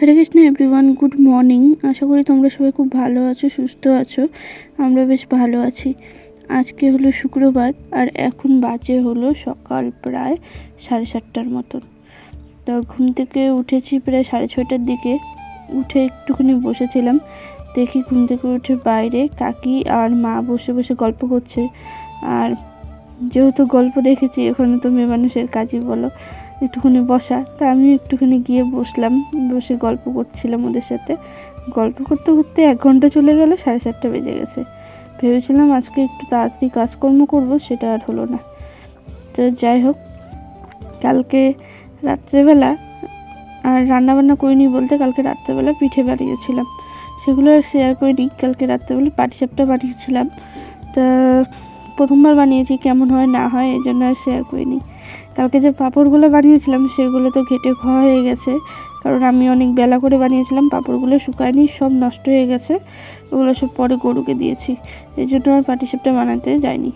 Hare Krishna everyone good morning আশা করি তোমরা সবাই খুব ভালো আছো, সুস্থ আছো। আমরা বেশ ভালো আছি। আজকে হলো শুক্রবার, আর এখন বাজে হলো সকাল প্রায় সাড়ে সাতটার মতন। তো ঘুম থেকে উঠেছি প্রায় সাড়ে ছটার দিকে। উঠে একটুখানি বসেছিলাম। দেখি ঘুম থেকে উঠে বাইরে কাকি আর মা বসে বসে গল্প করছে। আর যেহেতু গল্প দেখেছি ওখানে তো মেয়ে মানুষের কাজই বলো। একটুখানি বসা। তা আমিও একটুখানি গিয়ে বসলাম, বসে গল্প করছিলাম ওদের সাথে। গল্প করতে করতে এক ঘণ্টা চলে গেল, সাড়ে সাতটা বেজে গেছে। ভেবেছিলাম আজকে একটু তাড়াতাড়ি কাজকর্ম করব, সেটা আর হলো না। তো যাই হোক, কালকে রাত্রেবেলা আর রান্নাবান্না করিনি বলতে কালকে রাত্রেবেলা পিঠে বানিয়েছিলাম। সেগুলো আর শেয়ার করিনি, কালকে রাত্রেবেলা পাটিসাপটা বানিয়েছিলাম। তা প্রথমবার বানিয়েছি, কেমন হয় না হয় এই জন্য আর শেয়ার করিনি। কালকে যে পাঁপড়গুলো বানিয়েছিলাম, সেগুলো তো ঘেটে খাওয়া হয়ে গেছে। কারণ আমি অনেক বেলা করে বানিয়েছিলাম, পাঁপড়গুলো শুকায়নি, সব নষ্ট হয়ে গেছে। ওগুলো সব পরে গরুকে দিয়েছি। এই জন্য আর পাটিসাপটা বানাতে যাইনি।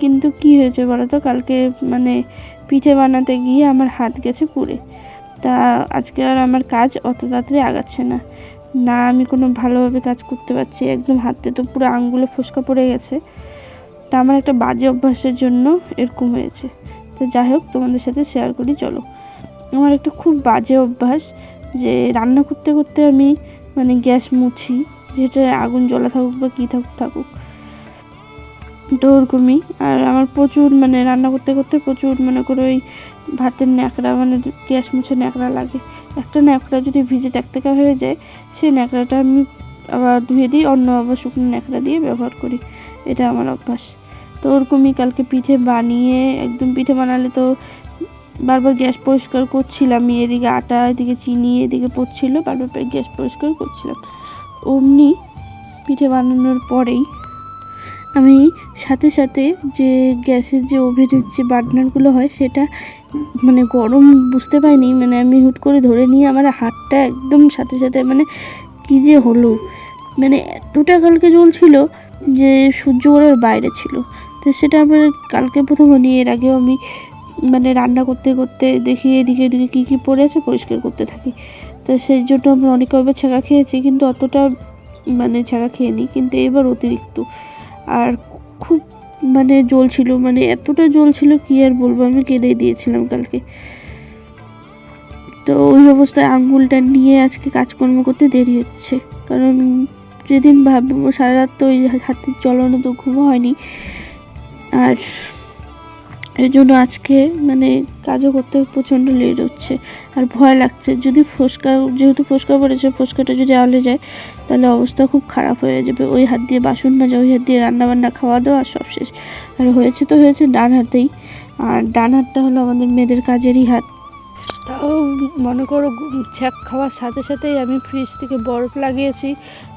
কিন্তু কি হয়েছে বলো তো কালকে মানে পিঠে বানাতে গিয়ে আমার হাত গেছে পুড়ে। তা আজকে আর আমার কাজ অত তাড়াতাড়ি আগাচ্ছে না। না আমি কোনো ভালোভাবে কাজ করতে পারছি, একদম হাতে তো পুরো আঙ্গুলে ফোসকা পড়ে গেছে। তা আমার একটা বাজে অভ্যাসের জন্য এরকম হয়েছে। তো যাই হোক, তোমাদের সাথে শেয়ার করি, চলো। আমার একটা খুব বাজে অভ্যাস যে রান্না করতে করতে আমি মানে গ্যাস মুছি, যেটা আগুন জ্বলা থাকুক বা কী থাকুক থাকুক। তো ওরকমই। আর আমার প্রচুর মানে রান্না করতে করতে প্রচুর মনে করো ওই ভাতের ন্যাকড়া মানে গ্যাস মুছে ন্যাকড়া লাগে। একটা ন্যাকড়া যদি ভিজে ট্যাকটেকা হয়ে যায়, সেই ন্যাকড়াটা আমি আবার ধুয়ে দিই, অন্য আবার শুকনো ন্যাকড়া দিয়ে ব্যবহার করি। এটা আমার অভ্যাস। তো ওরকমই কালকে পিঠে বানিয়ে একদম পিঠে বানালে তো বারবার গ্যাস পরিষ্কার করছিলাম। এদিকে আটা, এদিকে চিনি, এদিকে পড়ছিল, বারবার গ্যাস পরিষ্কার করছিলাম। অমনি পিঠে বানানোর পরেই আমি সাথে সাথে যে গ্যাসের যে ওভেনের যে বার্নারগুলো হয় সেটা মানে গরম বুঝতে পারিনি মানে আমি হুট করে ধরে নিয়ে আমার হাতটা একদম সাথে সাথে মানে কী যে হলো মানে এতটা কালকে জ্বলছিল যে সূর্য ওর বাইরে ছিল। তো সেটা আমার কালকে প্রথম হয়নি এর আগেও আমি মানে রান্না করতে করতে দেখি এদিকে এদিকে কী কী পড়ে আছে, পরিষ্কার করতে থাকি। তো সেই জন্য আমি অনেক কবে ছেঁকা খেয়েছি, কিন্তু অতটা মানে ছেঁকা খেয়ে নিই কিন্তু এবার অতিরিক্ত। আর খুব মানে জ্বলছিল মানে এতটা জ্বলছিল কি আর বলব, আমি কেঁদে দিয়েছিলাম কালকে। তো ওই অবস্থায় আঙ্গুলটা নিয়ে আজকে কাজকর্ম করতে দেরি হচ্ছে, কারণ যেদিন ভাববো সারা রাত তো ওই হাতের চলানো তো ঘুমও হয়নি। আর এর জন্য আজকে মানে কাজও করতে প্রচণ্ড লেট হচ্ছে। আর ভয় লাগছে, যদি ফোসকা, যেহেতু ফোসকা পড়েছে, ফোসকাটা যদি আলে যায়, তাহলে অবস্থা খুব খারাপ হয়ে যাবে। ওই হাত দিয়ে বাসন মাজা, ওই হাত দিয়ে রান্নাবান্না খাওয়া দাওয়া সব শেষ। আর হয়েছে তো হয়েছে ডান হাতেই। আর ডান হাতটা হলো আমাদের মেয়েদের কাজেরই হাত। তাও মনে করো ছ্যাক খাওয়ার সাথে সাথেই আমি ফ্রিজ থেকে বরফ লাগিয়েছি।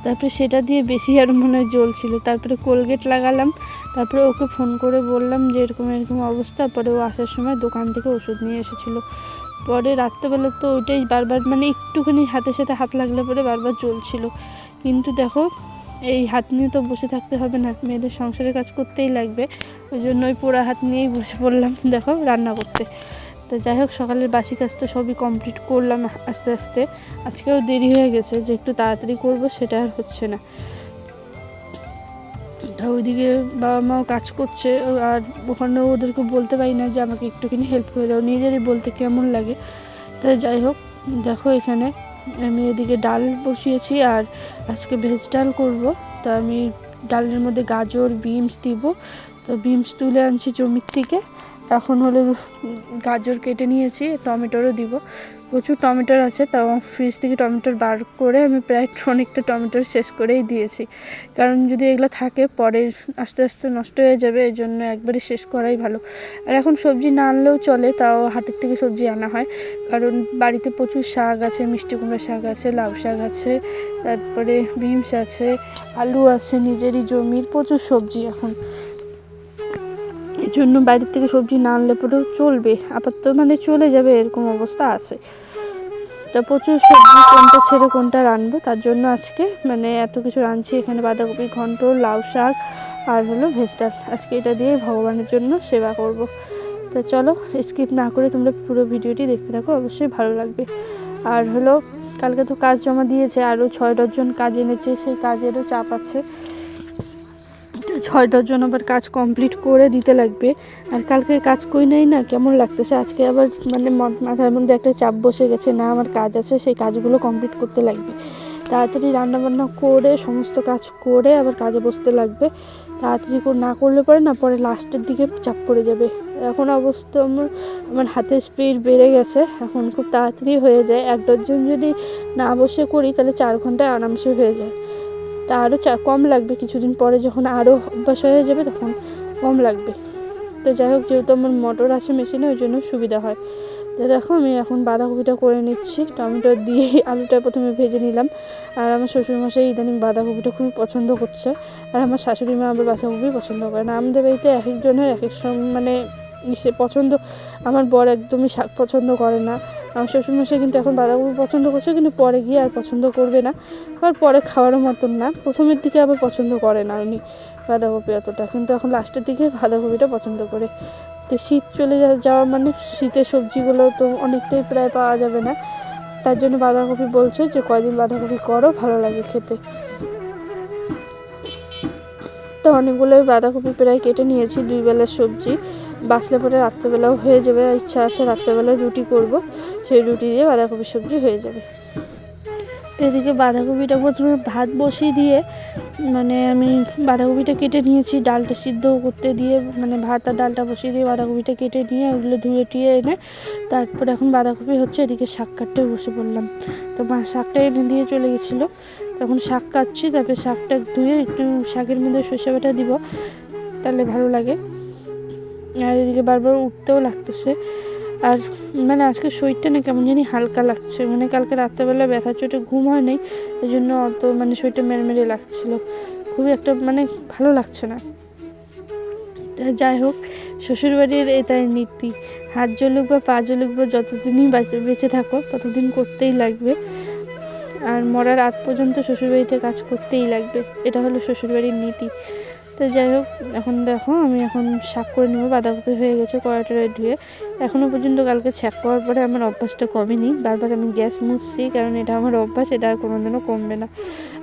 তারপরে সেটা দিয়ে বেশি আর মনে হয় জ্বলছিল। তারপরে কোলগেট লাগালাম। তারপরে ওকে ফোন করে বললাম যে এরকম এরকম অবস্থা। পরে ও আসার সময় দোকান থেকে ওষুধ নিয়ে এসেছিল। পরে রাত্রেবেলা তো ওইটাই বারবার মানে একটুখানি হাতের সাথে হাত লাগলে পরে বারবার জ্বলছিল। কিন্তু দেখো, এই হাত নিয়ে তো বসে থাকতে হবে না। মেয়েদের সংসারের কাজ করতেই লাগবে। ওই জন্য ওই পোড়া হাত নিয়েই বসে পড়লাম। দেখো রান্না করতে। তো যাই হোক, সকালের বাসি কাজ তো সবই কমপ্লিট করলাম আস্তে আস্তে। আজকেও দেরি হয়ে গেছে যে একটু তাড়াতাড়ি করব, সেটা আর হচ্ছে না। তা ওইদিকে বাবা মাও কাজ করছে, আর ওখানে ওদেরকে বলতে পারি না যে আমাকে একটুখানি হেল্প করে দাও। নিজেরই বলতে কেমন লাগে। তাই যাই হোক, দেখো এখানে আমি এদিকে ডাল বসিয়েছি, আর আজকে ভেজ ডাল করব। তা আমি ডালের মধ্যে গাজর, বিনস দিব। তো বিনস তুলে আনছি জমির থেকে। এখন হলো গাজর কেটে নিয়েছি, টমেটোরও দিব। প্রচুর টমেটোর আছে, তাও ফ্রিজ থেকে টমেটোর বার করে আমি প্রায় অনেকটা টমেটোর শেষ করেই দিয়েছি। কারণ যদি এগুলো থাকে, পরে আস্তে আস্তে নষ্ট হয়ে যাবে, এই জন্য একবারই শেষ করাই ভালো। আর এখন সবজি না আনলেও চলে, তাও হাটের থেকে সবজি আনা হয়। কারণ বাড়িতে প্রচুর শাক আছে, মিষ্টি কুমড়া শাক আছে, লাউ শাক আছে, তারপরে বিমস আছে, আলু আছে, নিজেরই জমির প্রচুর সবজি এখন। জন্য বাইরের থেকে সবজি না আনলে পরেও চলবে। আপাতত মানে চলে যাবে, এরকম অবস্থা আছে। তা প্রচুর সবজি কোনটা ছেড়ে কোনটা রানবো, তার জন্য আজকে মানে এত কিছু রাঁধছি। এখানে বাঁধাকপি, ঘন্ট, লাউ শাক আর হলো ভেজিটাল আজকে এটা দিয়ে ভগবানের জন্য সেবা করব। তো চলো, স্কিপ না করে তোমরা পুরো ভিডিওটি দেখতে থাকো, অবশ্যই ভালো লাগবে। আর হলো, কালকে তো কাজ জমা দিয়েছে, আরও ছয় দশজন কাজ এনেছে, সেই কাজেরও চাপ আছে। তো ছয় ডজন আবার কাজ কমপ্লিট করে দিতে লাগবে। আর কালকে কাজ করি নাই না, কেমন লাগতেছে? আজকে আবার মানে মাথার মধ্যে একটা চাপ বসে গেছে, না আমার কাজ আছে, সেই কাজগুলো কমপ্লিট করতে লাগবে। তাড়াতাড়ি রান্নাবান্না করে, সমস্ত কাজ করে আবার কাজে বসতে লাগবে। তাড়াতাড়ি না করলে পরে না, পরে লাস্টের দিকে চাপ পড়ে যাবে। এখন অবস্থা আমার আমার হাতের স্পিড বেড়ে গেছে, এখন খুব তাড়াতাড়ি হয়ে যায়। এক ডজন যদি না বসে করি, তাহলে চার ঘন্টায় আরামসে হয়ে যায়। তা আরও চা কম লাগবে কিছুদিন পরে যখন আরও অভ্যাস হয়ে যাবে তখন কম লাগবে। তো যাই হোক, যেহেতু আমার মোটর আছে মেশিনে, ওই জন্য সুবিধা হয়। তো দেখো, আমি এখন বাঁধাকপিটা করে নিচ্ছি। টমেটো দিয়ে আলুটা প্রথমে ভেজে নিলাম। আর আমার শ্বশুরমশাই ইদানিং বাঁধাকপিটা খুবই পছন্দ করছে। আর আমার শাশুড়ি মা আবার বাঁধাকপি পছন্দ করে না। আমাদের বাড়িতে এক একজনের এক এক মানে ইসে পছন্দ, আমার বর একদমই শাক পছন্দ করে না। আমার শ্বশুরমশাই কিন্তু এখন বাঁধাকপি পছন্দ করছে, কিন্তু পরে গিয়ে আর পছন্দ করবে না। আর পরে খাওয়ারও মতন না। প্রথমের দিকে আবার পছন্দ করে না উনি বাঁধাকপি অতটা। কিন্তু এখন লাস্টের দিকে বাঁধাকপিটা পছন্দ করে। তো শীত চলে যাওয়া মানে শীতের সবজিগুলো তো অনেকটাই প্রায় পাওয়া যাবে না। তার জন্য বাঁধাকপি বলছে যে, কয়দিন বাঁধাকপি করো, ভালো লাগে খেতে। তো অনেকগুলোই বাঁধাকপি প্রায় কেটে নিয়েছি, দুই বেলার সবজি। বাঁচলে পরে রাত্রেবেলাও হয়ে যাবে, ইচ্ছা আছে রাত্রেবেলা রুটি করব। সেই রুটি দিয়ে বাঁধাকপির সবজি হয়ে যাবে। এদিকে বাঁধাকপিটা প্রথমে ভাত বসিয়ে দিয়ে মানে আমি বাঁধাকপিটা কেটে নিয়েছি, ডালটা সিদ্ধ করতে দিয়ে মানে ভাত আর ডালটা বসিয়ে দিয়ে বাঁধাকপিটা কেটে নিয়ে ওগুলো ধুয়ে টুয়ে এনে তারপরে এখন বাঁধাকপি হচ্ছে, এদিকে শাক কাটতে বসে পড়লাম। তো মা শাকটা এনে দিয়ে চলে গেছিল। তখন শাক কাটছি, তারপরে শাকটা ধুয়ে একটু শাকের মধ্যে সর্ষে বাটা দিব, তাহলে ভালো লাগে। আর এদিকে বারবার উঠতেও লাগতেছে। আর মানে আজকে শরীরটা না কেমন জানি হালকা লাগছে। মানে কালকে রাত্রেবেলা ব্যথা চোটে ঘুম হয় নাই ওই জন্য অত মানে শরীরটা মেরমেরে লাগছিল। খুবই একটা মানে ভালো লাগছে না। যাই হোক, শ্বশুরবাড়ির এটাই নীতি। হাত জ্বলুক বা পা জ্বলুক বা যতদিনই বেঁচে থাকো, ততদিন করতেই লাগবে। আর মরার আগ পর্যন্ত শ্বশুরবাড়িতে কাজ করতেই লাগবে। এটা হলো শ্বশুরবাড়ির নীতি। তো যাই হোক, এখন দেখো আমি এখন শাক করে নেব। বাঁধাকপি হয়ে গেছে কড়াইটা ধুয়ে এখনও পর্যন্ত কালকে ছ্যাক করার পরে আমার অভ্যাসটা কমেনি। বারবার আমি গ্যাস মুছছি কারণ এটা আমার অভ্যাস, এটা আর কোনোদিনও কমবে না।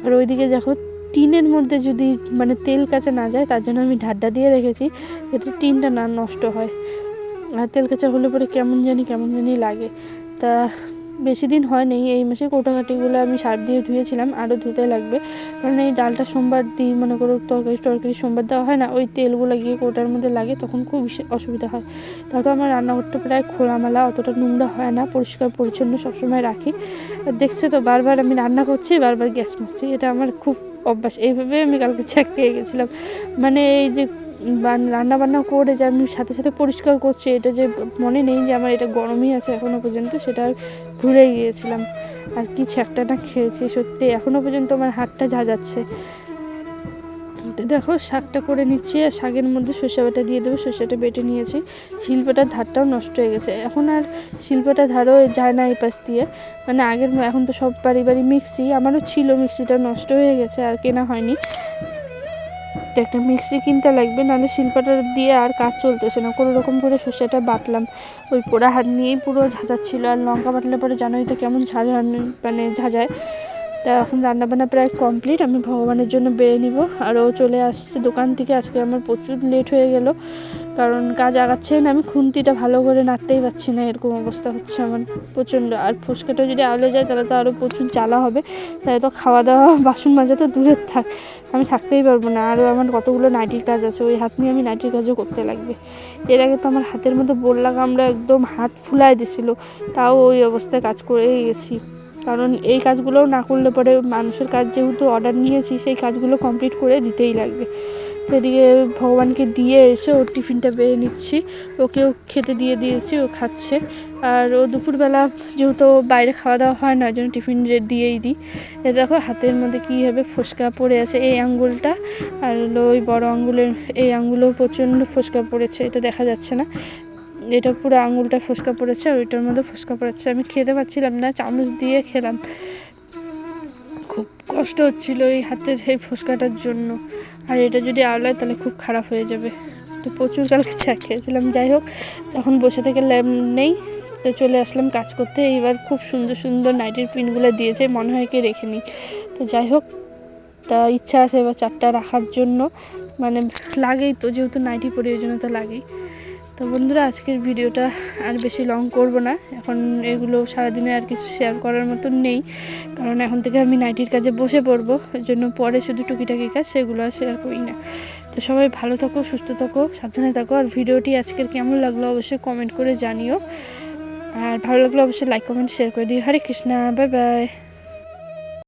আর ওইদিকে দেখো, টিনের মধ্যে যদি মানে তেল কাঁচা না যায়, তার জন্য আমি ঢাড্ডা দিয়ে রেখেছি যাতে টিনটা না নষ্ট হয়। আর তেল কাঁচা হলে পরে কেমন জানি কেমন জানি লাগে। তা বেশি দিন হয় নেই এই মাসে কোটাকাটিগুলো আমি সার দিয়ে ধুয়েছিলাম, আরও ধুতে লাগবে। কারণ এই ডালটা সোমবার দিই, মনে করো তরকারি টরকারি সোমবার দেওয়া হয় না, ওই তেলগুলো গিয়ে কোটার মধ্যে লাগে, তখন খুব অসুবিধা হয়। তাও আমার রান্নাঘরটা প্রায় খোলামেলা, অতটা নোংরা হয় না, পরিষ্কার পরিচ্ছন্ন সবসময় রাখি। দেখছে তো, বারবার আমি রান্না করছি, বারবার গ্যাস মুছছি এটা আমার খুব অভ্যাস। এইভাবে আমি কালকে চেক পেয়ে গেছিলাম। মানে এই যে রান্না বান্না করে যে আমি সাথে সাথে পরিষ্কার করছি, এটা যে মনে নেই যে আমার এটা গরমই আছে এখনও পর্যন্ত, সেটা ভুলে গিয়েছিলাম। আর কি ছ্যাকটা না খেয়েছি, সত্যি এখনও পর্যন্ত আমার হাতটা ঝাঁঝাচ্ছে। দেখো, শাকটা করে নিচ্ছি আর শাকের মধ্যে সর্ষে বাটা দিয়ে দেবো, সর্ষেটা বেটে নিয়েছি। শিল্পটার ধারটাও নষ্ট হয়ে গেছে। এখন আর শিল্পটা ধারও যায় না এই পাশ দিয়ে। মানে আগের, এখন তো সব বাড়ি বাড়ি মিক্সি, আমারও ছিল মিক্সিটা নষ্ট হয়ে গেছে, আর কেনা হয়নি। তো একটা মিক্সি কিনতে লাগবে, নাহলে শিল্পাটা দিয়ে আর কাজ চলতেছে না। কোনো রকম করে সর্ষেটা বাটলাম। ওই পোড়া হাত নিয়েই পুরো ঝাঁঝাচ্ছিল, আর লঙ্কা বাটলে পরে জানোই তো কেমন ঝাঁঝা মানে ঝাঁঝায়। তা এখন রান্নাবান্না প্রায় কমপ্লিট, আমি ভগবানের জন্য বেড়ে নিব। আর ও চলে আসছে দোকান থেকে, আজকে আমার প্রচুর লেট হয়ে গেল। কারণ কাজ আগাচ্ছে না, আমি খুন্তিটা ভালো করে নাড়তেই পারছি না, এরকম অবস্থা হচ্ছে আমার প্রচণ্ড। আর ফুচকাটা যদি আলো যায়, তাহলে তো আরও প্রচুর জ্বালা হবে তাই তো খাওয়া দাওয়া বাসন মাজা তো দূরের থাক, আমি থাকতেই পারব না। আরও আমার কতগুলো নাইটির কাজ আছে, ওই হাত নিয়ে আমি নাইটির কাজও করতে লাগবে। এর আগে তো আমার হাতের মধ্যে বললাম আমরা একদম হাত ফুলাই দিছিল, তাও ওই অবস্থায় কাজ করেই গেছি। কারণ এই কাজগুলোও না করলে পরে মানুষের কাজ যেহেতু অর্ডার নিয়েছি, সেই কাজগুলো কমপ্লিট করে দিতেই লাগবে। এদিকে ভগবানকে দিয়ে এসে ওর টিফিনটা বেড়ে নিচ্ছি। ওকেও খেতে দিয়ে দিয়েছি, ও খাচ্ছে। আর ও দুপুরবেলা যেহেতু বাইরে খাওয়া দাওয়া হয় না, ওই জন্য টিফিন দিয়েই দিই। এ দেখো হাতের মধ্যে কী হবে, ফোসকা পড়ে আছে এই আঙ্গুলটা। আর হলো ওই বড় আঙ্গুলের, এই আঙ্গুলও প্রচণ্ড ফোসকা পড়েছে, এটা দেখা যাচ্ছে না। এটা পুরো আঙুলটা ফোসকা পড়েছে, আর ওইটার মধ্যে ফোসকা পড়েছে। আমি খেতে পাচ্ছিলাম না, চামচ দিয়ে খেলাম। কষ্ট হচ্ছিল এই হাতের এই ফোসকাটার জন্য। আর এটা যদি আওলায়, তাহলে খুব খারাপ হয়ে যাবে। তো প্রচুর কালকে চা খেয়েছিলাম। যাই হোক, তখন বসে থেকে ল্যাম্প নেই, তো চলে আসলাম কাজ করতে। এইবার খুব সুন্দর সুন্দর নাইটির প্রিন্টগুলো দিয়েছে, মনে হয় কি রেখে নিই। তো যাই হোক, তা ইচ্ছা আছে এবার চারটা রাখার জন্য। মানে লাগেই তো, যেহেতু নাইটি পরি ওই জন্য তো লাগেই। তো বন্ধুরা, আজকের ভিডিওটা আর বেশি লং করব না। এখন এগুলো সারাদিনে আর কিছু শেয়ার করার মতন নেই। কারণ এখন থেকে আমি নাইটির কাজে বসে পড়ব। ওই জন্য পরে শুধু টুকিটাকি কাজ, সেগুলো আর শেয়ার করি না। তো সবাই ভালো থাকো, সুস্থ থাকো, সাবধানে থাকো। আর ভিডিওটি আজকের কেমন লাগল অবশ্যই কমেন্ট করে জানিও। আর ভালো লাগলে অবশ্যই লাইক কমেন্ট শেয়ার করে দিও। হরে কৃষ্ণা বাই বাই